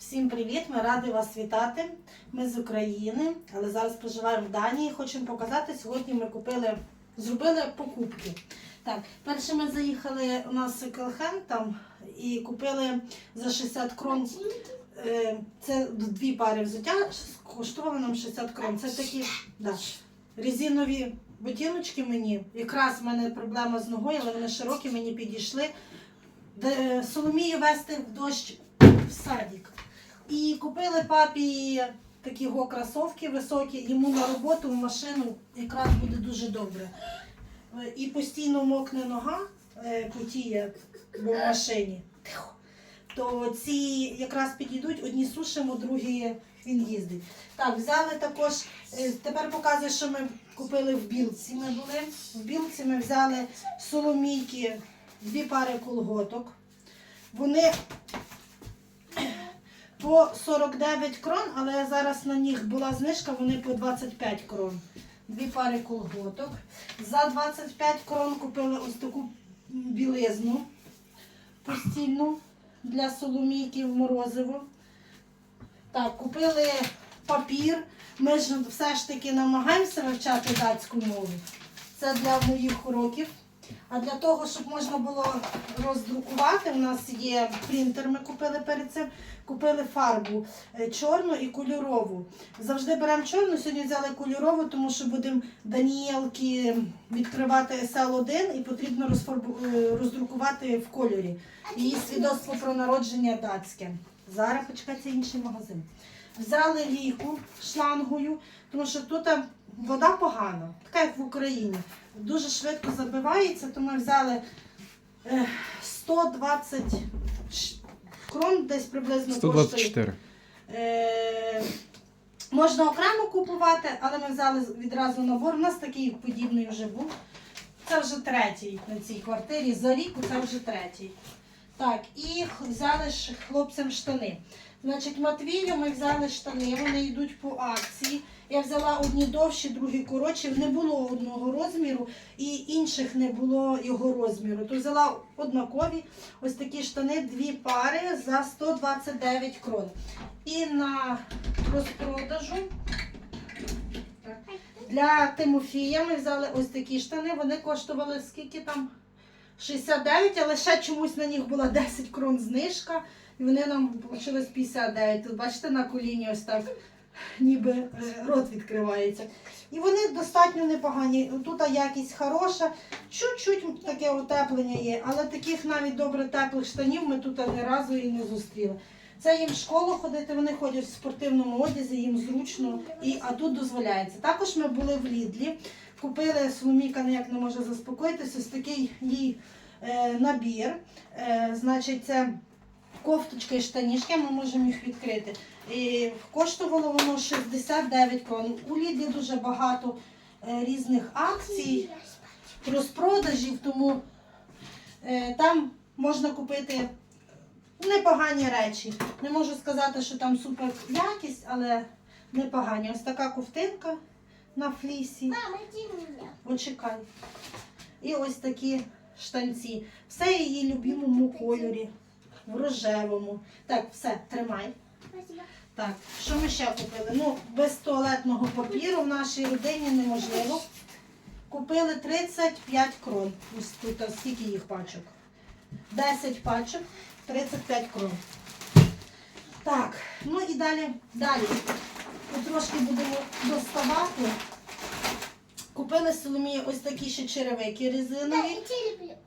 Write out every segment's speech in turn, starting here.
Всім привіт! Ми раді вас вітати. Ми з України, але зараз проживаємо в Данії. Хочемо показати. Сьогодні ми купили, зробили покупки. Так, перше ми заїхали у нас секонд-хенд там і купили за 60 крон. е, Це дві пари взуття, коштувало нам 60 крон. Це такі да, резинові ботиночки мені. Якраз в мене проблема з ногою, але вони широкі, мені підійшли. Соломію вести в дощ в садик. І купили папі такі го кросовки високі, йому на роботу, в машину якраз буде дуже добре. І постійно мокне нога, е, потіє, в машині. То ці якраз підійдуть, одні сушимо, другі він їздить. Так, взяли також, е, тепер показую, що ми купили в білці. Ми були. В білці ми взяли соломійки, дві пари колготок. Вони 49 крон, але зараз на них була знижка, вони по 25 крон. Дві пари колготок. За 25 крон купили ось таку білизну постільну для соломійки в морозиво. Так, купили папір. Ми ж все ж таки намагаємося вивчати датську мову. Це для моїх уроків. А для того, щоб можна було роздрукувати, у нас є принтер, ми купили перед цим. Купили фарбу е, чорну і кольорову. Завжди беремо чорну, сьогодні взяли кольорову, тому що будемо Даніелки відкривати SL1 і потрібно е, роздрукувати в кольорі. Її свідоцтво про народження датське. Зараз почекайте інший магазин. Взяли ліку шлангою, тому що тут вода погана, така як в Україні. Дуже швидко забивається, то ми взяли е, 120 крон, десь приблизно коштує. 124. Е, можна окремо купувати, але ми взяли відразу набор. У нас такий подібний вже був. Це вже третій на цій квартирі. За рік це вже третій. Так, і взяли хлопцям штани. Значить, Матвію ми взяли штани, вони йдуть по акції. Я взяла одні довші, другі коротші. Не було одного розміру і інших не було його розміру. То взяла однакові ось такі штани, дві пари за 129 крон. І на розпродажу для Тимофія ми взяли ось такі штани. Вони коштували скільки там? 69, але ще чомусь на них була 10 крон знижка. І вони нам вийшли 59. Тут бачите на коліні ось так, ніби е, рот відкривається. І вони достатньо непогані. Тут якість хороша, чуть-чуть таке утеплення є, але таких навіть добре теплих штанів ми тут ні разу і не зустріли. Це їм в школу ходити, вони ходять в спортивному одязі, їм зручно, і, а тут дозволяється. Також ми були в Лідлі, купили Соломійка ніяк не може заспокоїтися, ось такий їй е, набір. Е, значить, це кофточка і штанішки, ми можемо їх відкрити. І коштувало воно 69 крон. У Лідлі дуже багато е, різних акцій, розпродажів, тому е, там можна купити непогані речі. Не можу сказати, що там супер якість, але непогані. Ось така ковтинка на флісі. Мама, иди меня. Почекай. І ось такі штанці. Все її любимому кольорі, в рожевому. Так, все, тримай. Так, що ми ще купили? Ну, без туалетного папіру в нашій родині неможливо. Купили 35 крон. Ось тут а скільки їх пачок? 10 пачок, 35 крон. Так, ну і далі, далі. Трошки будемо доставати. Купили Соломії ось такі ще черевики резинові.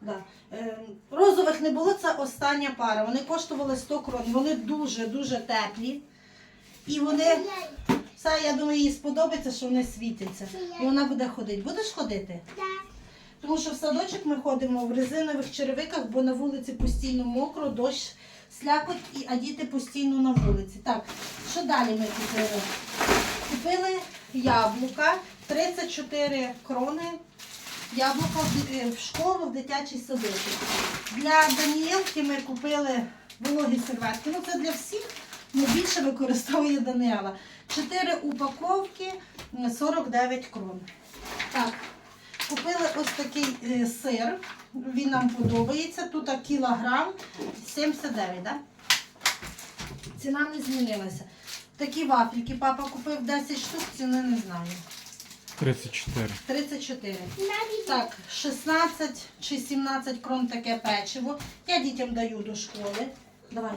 Да. Е, розових не було, це остання пара. Вони коштували 100 крон. Вони дуже-дуже теплі. І вони, Я- це, я думаю, їй сподобається, що вони світяться. І вона буде ходити. Будеш ходити? Да. Тому що в садочок ми ходимо в резинових черевиках, бо на вулиці постійно мокро, дощ, слякоть, а діти постійно на вулиці. Так, що далі ми купили? Купили яблука, 34 крони. Яблука е, в школу, в дитячий садочок. Для Даніелки ми купили вологі серветки. Ну це для всіх, але більше використовує Даніела. 4 упаковки, 49 крон. Так, Купили ось такий е, сир. Він нам подобається. Тут кілограм 79, да? Ціна не змінилася. Такі вафельки папа купив 10 штук, ціни не знаю. 34. 34. Так, 16 чи 17 крон таке печиво. Я дітям даю до школи. Давай.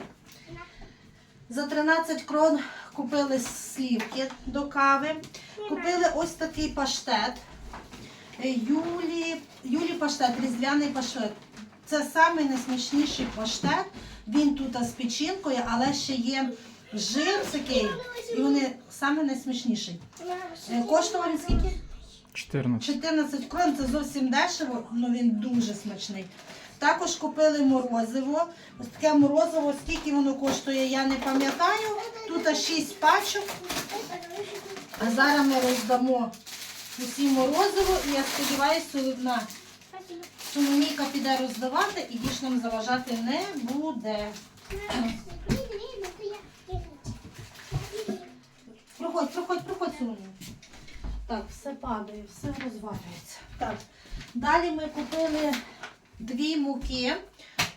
За 13 крон купили слівки до кави. Купили ось такий паштет. Е, Юлі, Юлі паштет, різдвяний паштет. Це найсмачніший паштет. Він тут з печінкою, але ще є жир такий. І вони саме найсмачніший. Е, Коштував він скільки? 14. 14 крон це зовсім дешево, але він дуже смачний. Також купили морозиво. Ось таке морозиво, скільки воно коштує, я не пам'ятаю. Тут 6 пачок. А зараз ми роздамо усі морозиво і я сподіваюся, на Соломійка піде роздавати і більш нам заважати не буде. Проходь, проходь, проходь, Соломія. Так, все падає, все розвалюється. Так. Далі ми купили дві муки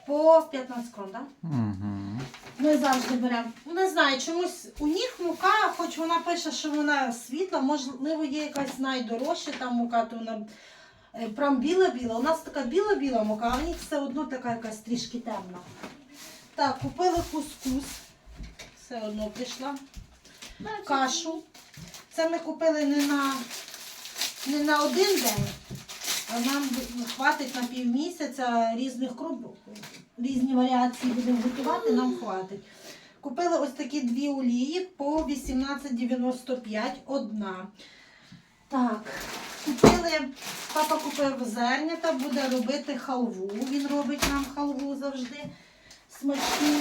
по 15 крон, так? Угу. Ми завжди беремо. Ну, Не знаю, чомусь у них мука, хоч вона пише, що вона світла, можливо, є якась найдорожча там мука, то вона е, прям біла-біла. У нас така біла-біла мука, а у них все одно така якась трішки темна. Так, купили кускус. Все одно пішла. Кашу. Це ми купили не на, не на один день, а нам хватить на півмісяця різних круп, різні варіації будемо готувати, нам хватить. Купили ось такі дві олії по 18,95 одна. Так, купили, папа купив зернята, буде робити халву. Він робить нам халву завжди смачну.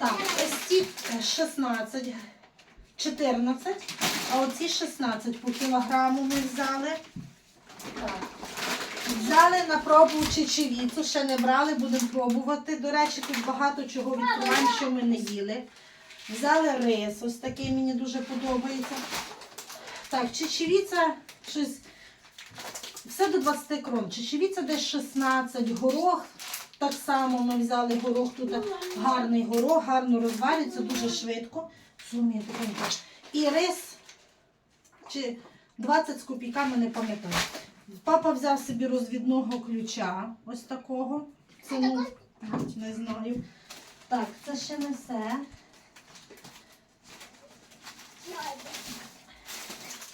Так, ось ці е, 16, 14, а оці 16 по кілограму ми взяли. Так. Взяли на пробу чечевіцу, ще не брали, будемо пробувати. До речі, тут багато чого відкриваємо, що ми не їли. Взяли рис, ось такий мені дуже подобається. Так, чечевіця щось. Все до 20 крон. Чечевіця десь 16, горох. Так само ми взяли горох, тут гарний горох, гарно розварюється, дуже швидко. Сумі. І рис чи 20 з копійками, не пам'ятаю. Папа взяв собі розвідного ключа, ось такого. Ціну не знаю. Так, це ще не все.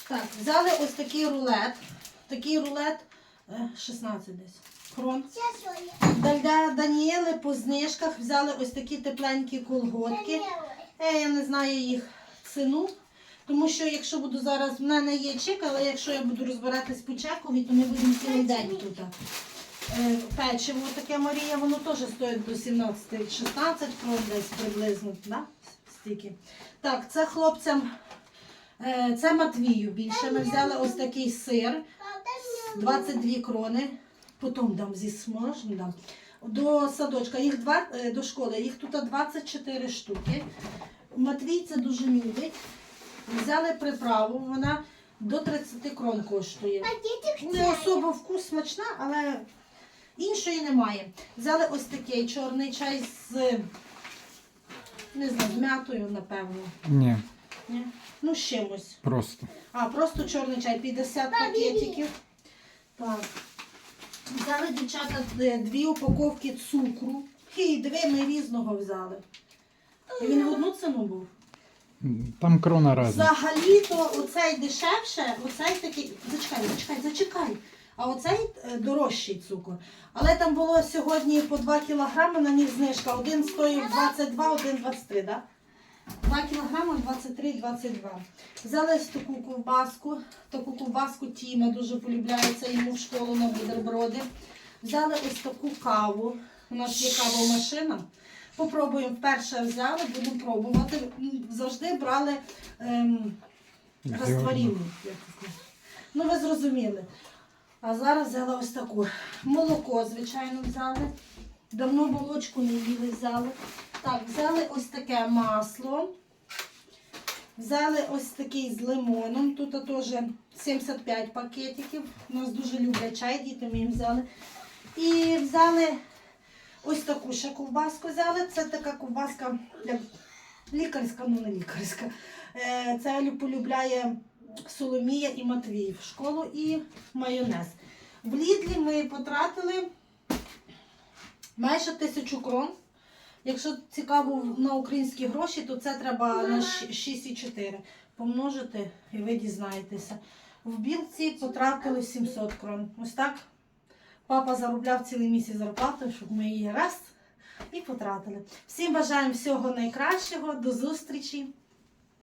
Так, взяли ось такий рулет. Такий рулет 16 десь. Крон. Для Даніели по знижках взяли ось такі тепленькі колготки. Е, я не знаю їх ціну. Тому що якщо буду зараз, в мене є чек, але якщо я буду розбиратись по чекові, то ми будемо цілий день тут. Е, Печиво таке Марія, воно теж стоїть до 17-16 крон десь приблизно. Да? Стільки. Так, це хлопцям, е, це Матвію більше. Ми взяли ось такий сир. 22 крони. Потім дам зі смажем дам. До садочка, їх два, е, до школи, їх тут 24 штуки. Матвій це дуже любить. Взяли приправу, вона до 30 крон коштує. Не особо вкус смачна, але іншої немає. Взяли ось такий чорний чай з, не знаю, з м'ятою, напевно. Ні, Ні? Ну, з чимось. просто. А, просто чорний чай, 50 пакетиків. Так. Взяли дівчата дві упаковки цукру. Хі, диви, ми різного взяли. І він в одну ціну був. Там крона разна. Взагалі-то оцей дешевше, оцей такий. Зачекай, зачекай, зачекай. А оцей е, дорожчий цукор. Але там було сьогодні по 2 кілограми на них знижка. Один стоїв 22, один 23, так? 2 кілограми 23, 22. Взяли ось таку ковбаску. Таку ковбаску Тіма дуже полюбляє, це йому в школу на бутерброди. Взяли ось таку каву. У нас є кавомашина. Попробуємо. Вперше взяли, будемо пробувати. Завжди брали ем, сказати. Ну, ви зрозуміли. А зараз взяла ось таку. Молоко, звичайно, взяли. Давно молочку не їли, взяли. Так, взяли ось таке масло. Взяли ось такий з лимоном. Тут теж 75 пакетиків. У нас дуже люблять чай, діти ми їм взяли. І взяли Ось таку ще ковбаску взяли. Це така ковбаска лікарська, ну не лікарська. Е, Це полюбляє Соломія і Матвій в школу і майонез. В Лідлі ми потратили майже тисячу крон. Якщо цікаво на українські гроші, то це треба на 6,4 помножити і ви дізнаєтеся. В білці потратили 700 крон. Ось так папа заробляв цілий місяць зарплату, щоб ми її раз і потратили. Всім бажаємо всього найкращого. До зустрічі!